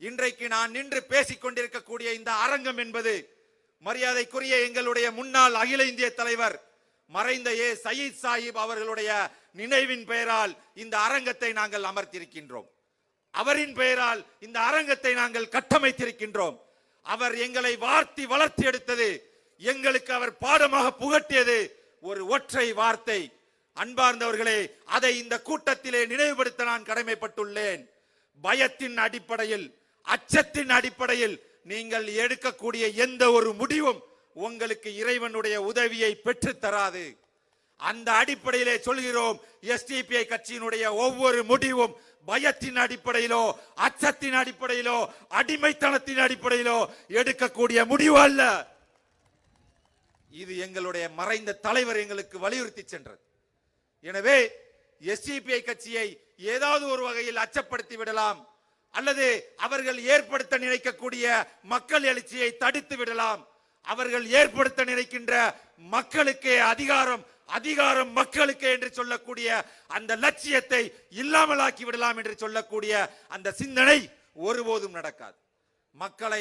இன்றைக்கு நான் நின்று பேசிக் கொண்டிருக்கக்கூடிய இந்த அரங்கம் என்பது மரியாதைக்குரிய எங்களுடைய முன்னாள் அகில இந்திய தலைவர் மறைந்த ஏ சயீத் சாஹிப் அவர்களுடைய நினைவின் பெயரால் இந்த அரங்கத்தை நாங்கள் அமர்த்திருக்கின்றோம். அவரின் பெயரால் இந்த அரங்கத்தை நாங்கள் கட்டமைத்திருக்கின்றோம். அவர் எங்களை வார்த்தி வளர்த்தி எடுத்தது எங்களுக்கு அவர் பாடமாக புகட்டியது ஒரு ஒற்றை வார்த்தை. அன்பார்ந்தவர்களே அதை இந்த கூட்டத்திலே நினைவுபடுத்த நான் கடமைப்பட்டுள்ளேன். பயத்தின் அடிப்படையில் அச்சத்தின் அடிப்படையில் நீங்கள் எடுக்கக்கூடிய எந்த ஒரு முடிவும் உங்களுக்கு இறைவனுடைய உதவியை பெற்றுத்தராது அந்த அடிப்படையிலே சொல்கிறோம் எஸ்டிபிஐ கட்சியினுடைய ஒவ்வொரு முடிவும் பயத்தின் அடிப்படையிலோ அச்சத்தின் அடிப்படையிலோ அடிமைத்தனத்தின் அடிப்படையிலோ எடுக்கக்கூடிய முடிவு அல்ல. இது எங்களுடைய மறைந்த தலைவர் எங்களுக்கு வலியுறுத்தி சென்றது. எனவே எஸ்டிபிஐ கட்சியை ஏதாவது ஒரு வகையில் அச்சப்படுத்தி விடலாம். அல்லது அவர்கள் ஏற்படுத்த நினைக்கக்கூடிய மக்கள் எழுச்சியை தடுத்து விடலாம். அவர்கள் ஏற்படுத்த நினைக்கின்ற மக்களுக்கே அதிகாரம் அதிகாரம் மக்களுக்கு என்று சொல்லக்கூடிய அந்த லட்சியத்தை இல்லாமலாக்கி விடலாம் என்று சொல்லக்கூடிய அந்த சிந்தனை ஒருபோதும் நடக்காது. மக்களை